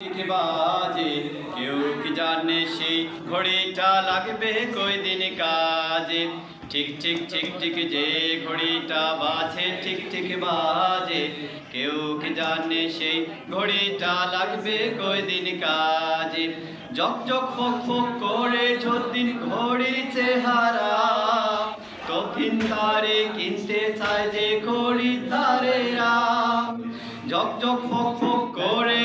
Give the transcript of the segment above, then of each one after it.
বাজে, কেউ কি জানে সেই ঘড়িটা লাগবে কই দিন কাজে? ঠিক ঠিক ঠিক ঠিক যে ঘড়িটা বাজে, ঠিক ঠিক বাজে। কেউ কি জানে সেই ঘড়িটা লাগবে কই দিন কাজে? জক জক ফক ফক করে যদিন ঘড়ি চেহারা তখন তারে কিনতে চায় যে খরিদ্দারেরা জক জক ফক ফক করে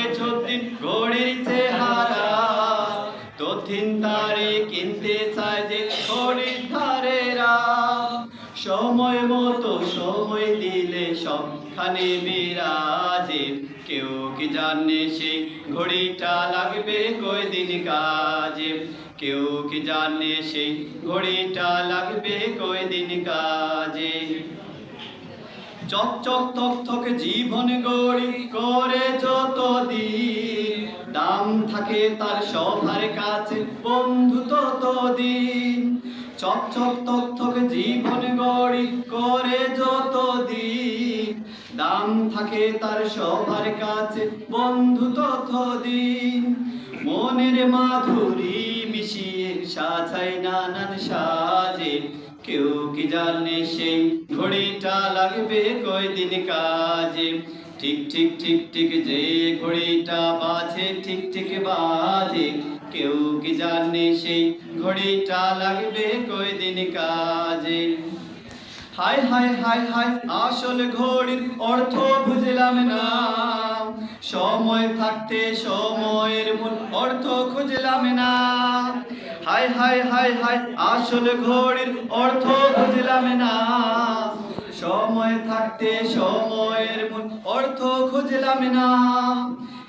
তথিন তারে কিনতে চায় যে খরিদ্দারেরা সময় মতো সময় দিলে সবখানে বিরাজে। কেউ কি জানে সেই ঘড়িটা লাগবে কই দিন কাজে? কেউ কি জানে সেই ঘড়িটা লাগবে কই দিন কাজে? চক চক তক থক জীবন গড়ি করে যত দিন দাম থাকে তার সবার কাছে, বন্ধু তত দিন চক চক তক থক জীবন গড়ি করে যত দাম থাকে তার সবার কাছে। বন্ধু তত দিন মনের মাধুরী মিশিয়ে সাজাই নানান সাজে। কেউ কি জানে সেই ঘড়িটা লাগবে কয়দিন কাজে? ঠিক ঠিক ঠিক ঠিক যে ঘড়িটা বাজে, ঠিক ঠিক বাজে। কেউ কি জানে সেই ঘড়িটা লাগবে কয়দিন কাজে? হাই হাই হাই হাই, আসল ঘড়ির অর্থ বুঝলাম না। সময় থাকতে সময়ের মূল অর্থ খুঁজলাম না। হাই হাই হাই হাই, আসল ঘড়ির অর্থ বুঝলাম না। সময় থাকতে সময়ের মূল অর্থ খুঁজলাম না।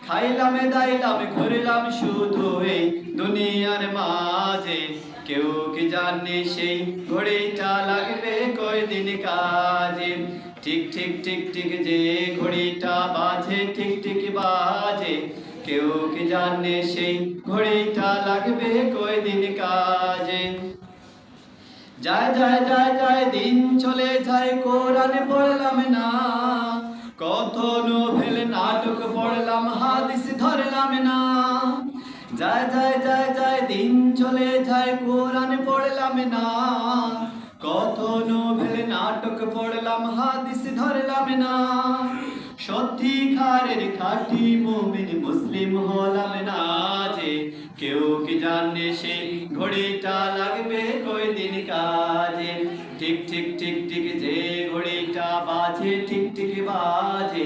খাইলাম, দাইলাম, ঘুরলাম শুধু এই দুনিয়ার মাঝে। কেউ কি জানে সেই ঘড়িটা লাগবে কয়দিন কাজে? ঠিক ঠিক ঠিক ঠিক যে ঘড়িটা বাজে, ঠিক ঠিক বাজে। কেউ কি জানে সেই ঘড়িটা লাগবে কয়দিন কাজে? যায় যায় যায় যায়, দিন চলে যায়, কোরআনে পড়লাম না। কত নোভেল নাটক পড়লাম, হাদিস ধরলাম না। যায় যায় যায় যায়, দিন চলে যায়, কোরআন পড়লাম না। কত নোভেল নাটক পড়লাম, হাদিস ধরলাম না। সত্যিকারের খাঁটি মুমিন মুসলিম হলাম না যে কেউ কি জানে সে ঘড়িটা লাগবে কয়দিন কাজে? ঠিক ঠিক ঠিক ঠিক যে ঘড়িটা বাজে, ঠিক ঠিক বাজে।